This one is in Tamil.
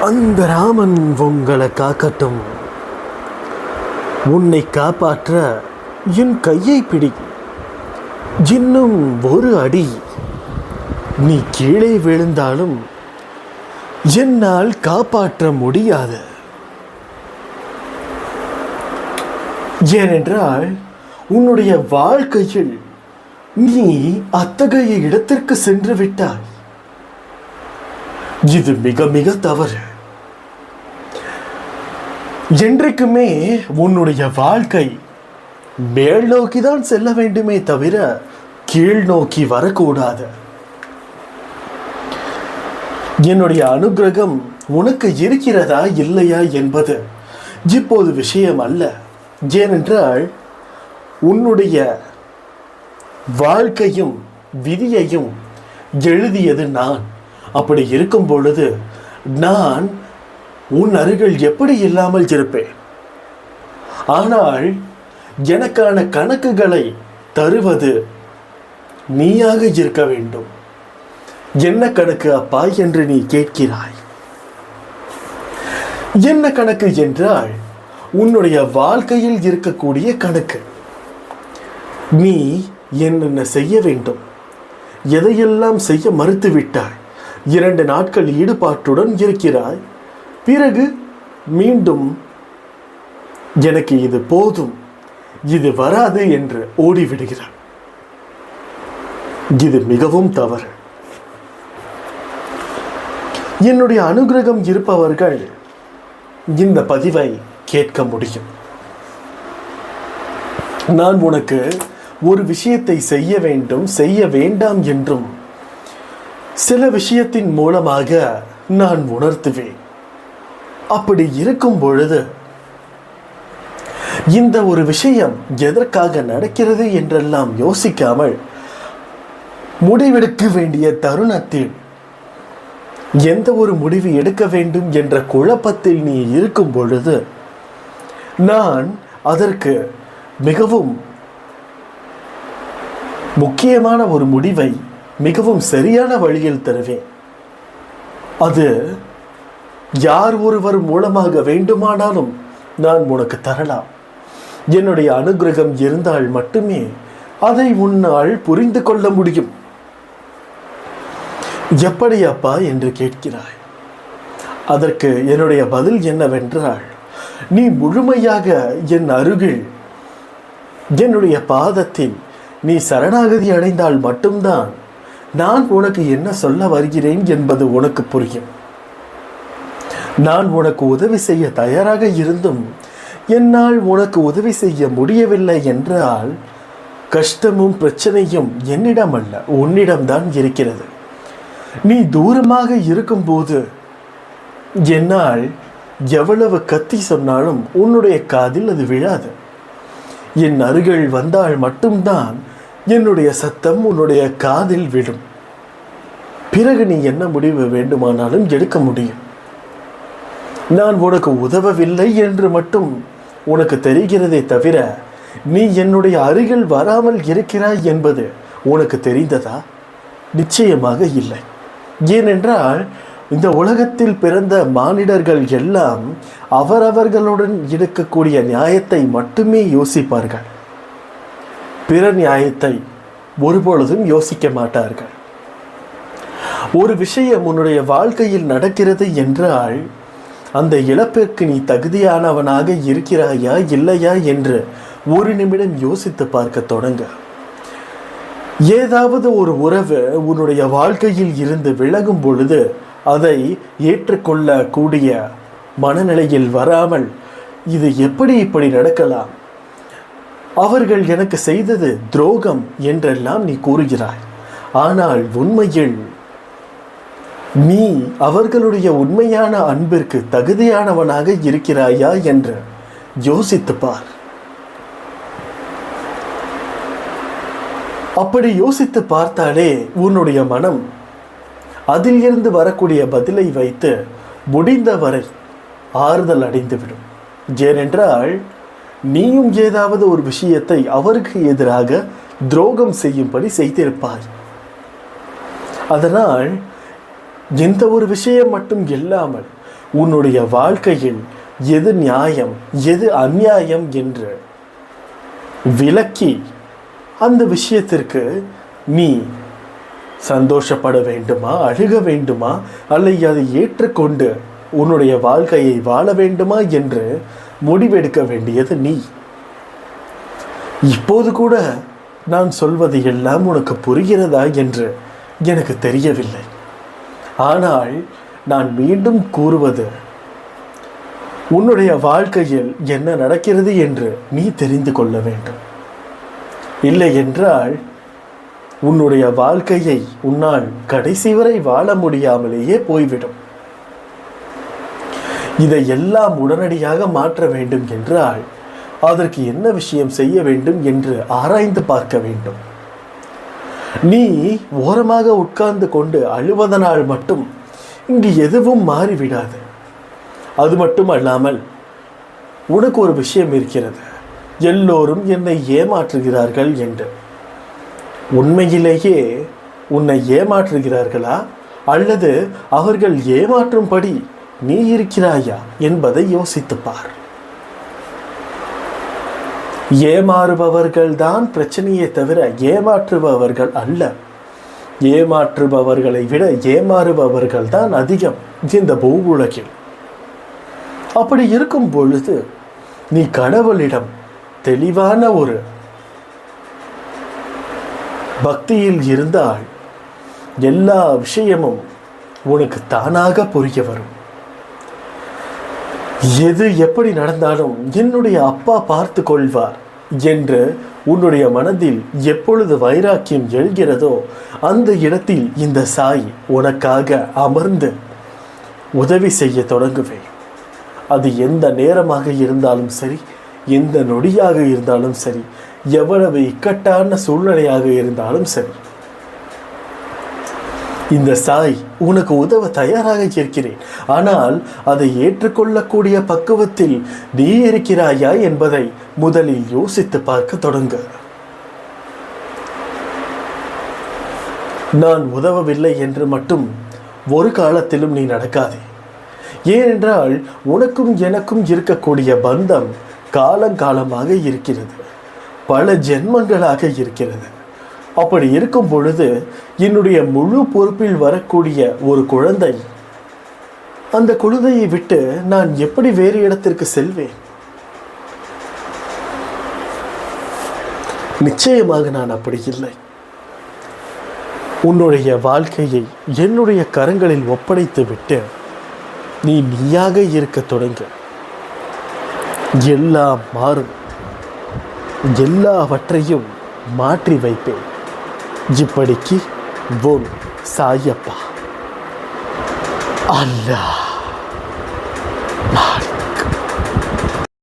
அந்த ராமன் உங்களை காக்கட்டும். உன்னை காப்பாற்ற என் கையை பிடி. இன்னும் ஒரு அடி. நீ கீழே விழுந்தாலும் என்னால் காப்பாற்ற முடியாது. ஏனென்றால் உன்னுடைய வாழ்க்கையில் நீ அத்தகைய இடத்திற்கு சென்று விட்டாய். இது மிக மிக தவறு. என்றைக்குமே உன்னுடைய வாழ்க்கை மேல் நோக்கி தான் செல்ல வேண்டுமே தவிர கீழ் நோக்கி வரக்கூடாது. என்னுடைய அனுகிரகம் உனக்கு இருக்கிறதா இல்லையா என்பது இப்போது விஷயம் அல்ல. ஏனென்றால் உன்னுடைய வாழ்க்கையும் விதியையும் எழுதியது நான். அப்படி இருக்கும் பொழுது நான் உன் அருகில் எப்படி இல்லாமல் இருப்பேன்? ஆனால் எனக்கான கணக்குகளை தருவது நீயாக இருக்க வேண்டும். என்ன கணக்கு அப்பா என்று நீ கேட்கிறாய்? என்ன கணக்கு என்றால் உன்னுடைய வாழ்க்கையில் இருக்கக்கூடிய கணக்கு. நீ என்னென்ன செய்ய வேண்டும்? எதையெல்லாம் செய்ய மறுத்துவிட்டாய்? இரண்டு நாட்கள் ஈடுபாட்டுடன் இருக்கிறாய். பிறகு மீண்டும் எனக்கு இது போதும் இது வராது என்று ஓடிவிடுகிறார் இது மிகவும் தவறு. என்னுடைய அனுகிரகம் இருப்பவர்கள் இந்த பதிவை கேட்க முடியும். நான் உனக்கு ஒரு விஷயத்தை செய்ய வேண்டும் செய்ய வேண்டாம் என்றும் சில விஷயத்தின் மூலமாக நான் உணர்த்துவேன். அப்படி இருக்கும் பொழுது இந்த ஒரு விஷயம் எதற்காக நடக்கிறது என்றெல்லாம் யோசிக்காமல் முடிவெடுக்க வேண்டிய தருணத்தில் எந்த ஒரு முடிவு எடுக்க வேண்டும் என்ற குழப்பத்தில் நீ இருக்கும் பொழுது நான் அதற்கு மிகவும் முக்கியமான ஒரு முடிவை மிகவும் சரியான வழியில் தருவேன். அது யார் ஒருவர் மூலமாக வேண்டுமானாலும் நான் உனக்கு தரலாம். என்னுடைய அனுகிரகம் இருந்தால் மட்டுமே அதை உன்னால் புரிந்து கொள்ள முடியும். எப்படி அப்பா என்று கேட்கிறாய்? அதற்கு என்னுடைய பதில் என்னவென்றால் நீ முழுமையாக என் அருகில் என்னுடைய பாதத்தில் நீ சரணாகதி அடைந்தால் மட்டும்தான் நான் உனக்கு என்ன சொல்ல வருகிறேன் என்பது உனக்கு புரியும். நான் உனக்கு உதவி செய்ய தயாராக இருந்தும் என்னால் உனக்கு உதவி செய்ய முடியவில்லை என்றால் கஷ்டமும் பிரச்சனையும் என்னிடம் அல்ல உன்னிடம்தான் இருக்கிறது. நீ தூரமாக இருக்கும்போது என்னால் எவ்வளவு கத்தி சொன்னாலும் உன்னுடைய காதில் அது விழாது. என் அருகில் வந்தால் மட்டும்தான் என்னுடைய சத்தம் உன்னுடைய காதில் விடும் பிறகு நீ என்ன முடிவு வேண்டுமானாலும் எடுக்க முடியும். நான் உனக்கு உதவவில்லை என்று மட்டும் உனக்கு தெரிகிறதே தவிர நீ என்னுடைய அருகில் வராமல் இருக்கிறாய் என்பது உனக்கு தெரிந்ததா? நிச்சயமாக இல்லை. ஏனென்றால் இந்த உலகத்தில் பிறந்த மானிடர்கள் எல்லாம் அவரவர்களுடன் இருக்கக்கூடிய நியாயத்தை மட்டுமே யோசிப்பார்கள். பிற நியாயத்தை ஒருபொழுதும் யோசிக்க மாட்டார்கள். ஒரு விஷயம் உன்னுடைய வாழ்க்கையில் நடக்கிறது என்றால் அந்த இழப்பிற்கு நீ தகுதியானவனாக இருக்கிறாயா இல்லையா என்று ஒரு நிமிடம் யோசித்து பார்க்க தொடங்க. ஏதாவது ஒரு உறவு உன்னுடைய வாழ்க்கையில் இருந்து விலகும் பொழுது அதை ஏற்றுக்கொள்ளக்கூடிய மனநிலையில் வராமல் இது எப்படி இப்படி நடக்கலாம்? அவர்கள் எனக்கு செய்தது துரோகம் என்றெல்லாம் நீ கூறுகிறாய். ஆனால் உண்மையில் நீ அவர்களுடைய உண்மையான அன்பிற்கு தகுதியானவனாக இருக்கிறாயா என்று யோசித்து பார். அப்படி யோசித்து பார்த்தாலே உன்னுடைய மனம் அதில் இருந்து வரக்கூடிய பதிலை வைத்து முடிந்தவரை ஆறுதல் அடைந்துவிடும். ஏனென்றால் நீயும் ஏதாவது ஒரு விஷயத்தை அவருக்கு எதிராக துரோகம் செய்யும்படி செய்திருப்பாய். அதனால் எந்த ஒரு விஷயம் மட்டும் இல்லாமல் உன்னுடைய வாழ்க்கையில் எது நியாயம் எது அநியாயம் என்று விளக்கி அந்த விஷயத்திற்கு நீ சந்தோஷப்பட வேண்டுமா அழுக வேண்டுமா அல்லது அதை ஏற்றுக்கொண்டு உன்னுடைய வாழ்க்கையை வாழ வேண்டுமா என்று முடிவெடுக்க வேண்டியது நீ. இப்போது கூட நான் சொல்வது எல்லாம் உனக்கு புரிகிறதா என்று எனக்கு தெரியவில்லை. ஆனால் நான் மீண்டும் கூறுவது உன்னுடைய வாழ்க்கையில் என்ன நடக்கிறது என்று நீ தெரிந்து கொள்ள வேண்டும். இல்லை என்றால் உன்னுடைய வாழ்க்கையை உன்னால் கடைசி வரை வாழ முடியாமலேயே போய்விடும். இதை எல்லாம் உடனடியாக மாற்ற வேண்டும் என்றால் அதற்கு என்ன விஷயம் செய்ய வேண்டும் என்று ஆராய்ந்து பார்க்க வேண்டும். நீ ஓரமாக உட்கார்ந்து கொண்டு அழுவதனால் மட்டும் இங்கு எதுவும் மாறிவிடாது. அது மட்டும் அல்லாமல் உனக்கு ஒரு விஷயம் இருக்கிறது. எல்லோரும் என்னை ஏமாற்றுகிறார்கள் என்று. உண்மையிலேயே உன்னை ஏமாற்றுகிறார்களா? அல்லது அவர்கள் ஏமாற்றும்படி நீ இருக்கிறாயா என்பதை யோசித்துப்பார். ஏமாறுபவர்கள் தான் பிரச்சனையே தவிர ஏமாற்றுபவர்கள் அல்ல. ஏமாற்றுபவர்களை விட ஏமாறுபவர்கள் தான் அதிகம் இந்த பூவுலகில். அப்படி இருக்கும் பொழுது நீ கடவுளிடம் தெளிவான ஒரு பக்தியில் இருந்தால் எல்லா விஷயமும் உனக்கு தானாக புரிய வரும். எது எப்படி நடந்தாலும் என்னுடைய அப்பா பார்த்து கொள்வார் என்று உன்னுடைய மனதில் எப்பொழுது வைராக்கியம் எழுகிறதோ அந்த இடத்தில் இந்த சாய் உனக்காக அமர்ந்து உதவி செய்ய தொடங்குவேன். அது எந்த நேரமாக இருந்தாலும் சரி எந்த நொடியாக இருந்தாலும் சரி எவ்வளவு இக்கட்டான சூழ்நிலையாக இருந்தாலும் சரி. இந்த சாய் உனக்கு உதவ தயாராக இருக்கிறேன். ஆனால் அதை ஏற்றுக்கொள்ளக்கூடிய பக்குவத்தில் நீ இருக்கிறாயா என்பதை முதலில் யோசித்து பார்க்க தொடங்க. நான் உதவவில்லை என்று மட்டும் ஒரு காலத்திலும் நீ நடக்காதே. ஏனென்றால் உனக்கும் எனக்கும் இருக்கக்கூடிய பந்தம் காலங்காலமாக இருக்கிறது. பல ஜென்மங்களாக இருக்கிறது. அப்படி இருக்கும் பொழுது என்னுடைய முழு பொறுப்பில் வரக்கூடிய ஒரு குழந்தை அந்த குழந்தையை விட்டு நான் எப்படி வேறு இடத்திற்கு செல்வேன்? நிச்சயமாக நான் அப்படி இல்லை. உன்னுடைய வாழ்க்கையை என்னுடைய கரங்களில் ஒப்படைத்து விட்டு நீ நீயாக இருக்க தொடங்க. எல்லாம் மாறும். எல்லாவற்றையும் மாற்றி வைப்பேன். இப்படிக்கு ஓம் சாயப்பா. அல்லா